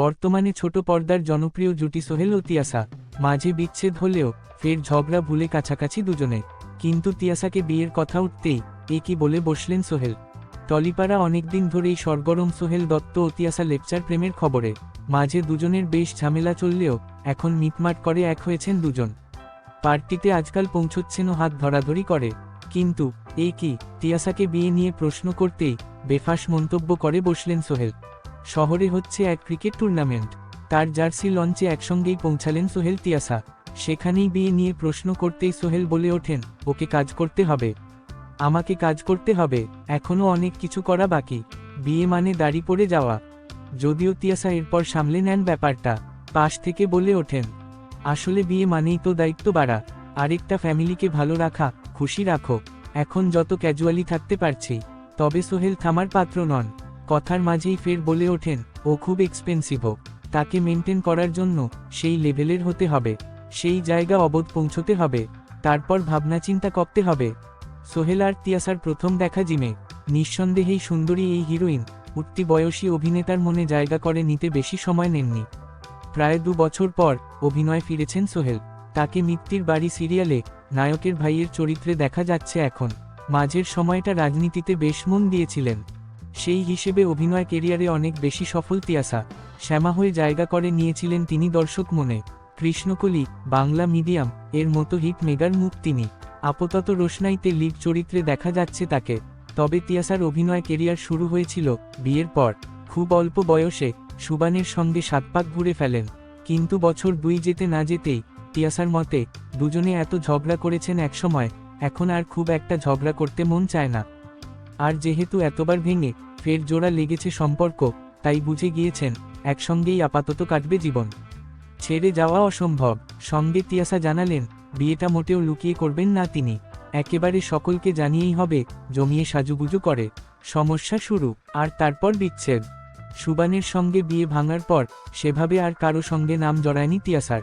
বর্তমানে ছোট পর্দার জনপ্রিয় জুটি সোহেল ও তিয়াসা। মাঝে বিচ্ছেদ হলেও ফের ঝগড়া ভুলে কাছাকাছি দুজনে। কিন্তু তিয়াসাকে বিয়ের কথা উঠতেই এ কি বলে বসলেন সোহেল? টলিপাড়া অনেকদিন ধরেই সরগরম সোহেল দত্ত ও তিয়াসা লেপচার প্রেমের খবরে। মাঝে দুজনের বেশ ঝামেলা চললেও এখন মিটমাট করে এক হয়েছেন দুজন। পার্টিতে আজকাল পৌঁছচ্ছেন হাত ধরাধরি করে। কিন্তু এই কি তিয়াসাকে বিয়ে নিয়ে প্রশ্ন করতেই বেফাস মন্তব্য করে বসলেন সোহেল। শহরে হচ্ছে এক ক্রিকেট টুর্নামেন্ট। তার জার্সি লঞ্চে একসঙ্গেই পৌঁছালেন সোহেল তিয়াসা। সেখানেই বিয়ে নিয়ে প্রশ্ন করতেই সোহেল বলে ওঠেন, ওকে কাজ করতে হবে। আমাকে কাজ করতে হবে। এখনও অনেক কিছু করা বাকি। বিয়ে মানে দাড়ি পড়ে যাওয়া। যদিও তিয়াসা এরপর সামলে নেন ব্যাপারটা, পাশ থেকে বলে ওঠেন, আসলে বিয়ে মানেই তো দায়িত্ব বাড়া। আরেকটা ফ্যামিলিকে ভালো রাখা, খুশি রাখো। এখন যত ক্যাজুয়ালি থাকতে পারছি। তবে সোহেল থামার পাত্র নন। কথার মাঝেই ফের বলে ওঠেন, ও খুব এক্সপেন্সিভও তাকে মেনটেন করার জন্য সেই লেভেলের হতে হবে। সেই জায়গা অবোধ পৌঁছতে হবে। তারপর ভাবনা চিন্তা করতে হবে। সোহেল আর তিয়াসার প্রথম দেখা জিমে। নিঃসন্দেহেই সুন্দরী এই হিরোইন উঠতি বয়সী অভিনেতার মনে জায়গা করে নিতে বেশি সময় নেননি। প্রায় দু বছর পর অভিনয় ফিরেছেন সোহেল। তাকে মিত্তির বাড়ি সিরিয়ালে নায়কের ভাইয়ের চরিত্রে দেখা যাচ্ছে এখন। মাঝের সময়টা রাজনীতিতে বেশ মন দিয়েছিলেন। সেই হিসেবে অভিনয় কেরিয়ারে অনেক বেশি সফল তিয়াসা। শ্যামা হয়ে জায়গা করে নিয়েছিলেন তিনি দর্শক মনে। কৃষ্ণকলি, বাংলা মিডিয়াম, এর মতো হিট মেগার মুখ তিনি। আপাতত রোশনাইতে লিড চরিত্রে দেখা যাচ্ছে তাকে। তবে তিয়াসার অভিনয় কেরিয়ার শুরু হয়েছিল বিয়ের পর। খুব অল্প বয়সে সুবানের সঙ্গে সাত পাক ঘুরে ফেলেন। কিন্তু বছর দুই যেতে না যেতেই তিয়াসার মতে দুজনে এত ঝগড়া করেছেন একসময়, এখন আর খুব একটা ঝগড়া করতে মন চায় না। আর যেহেতু এতবার ভেঙে ফের জোড়া লেগেছে সম্পর্ক, তাই বুঝে গিয়েছেন, একসঙ্গেই আপাতত কাটবে জীবন। ছেড়ে যাওয়া অসম্ভব, সঙ্গে তিয়াসা জানালেন, বিয়েটা মোটেও লুকিয়ে করবেন না তিনি। একেবারে সকলকে জানিয়েই হবে, জমিয়ে সাজুগুজু করে। সমস্যা শুরু, আর তারপর বিচ্ছেদ। সুবানের সঙ্গে বিয়ে ভাঙার পর, সেভাবে আর কারও সঙ্গে নাম জড়ায়নি তিয়াসার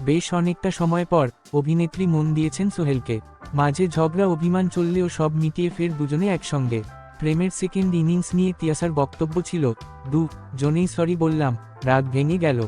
বেশ অনেকটা সময় পর, অভিনেত্রী মন দিয়েছেন সোহেলকে। মাঝে ঝগড়া, অভিমান চললেও সব মিটিয়ে ফের দুজনে একসঙ্গে। প্রেমের সেকেন্ড ইনিংস নিয়ে তিয়াসার বক্তব্য ছিল, দু, জনেই সরি বললাম রাগ ভেঙে গেল।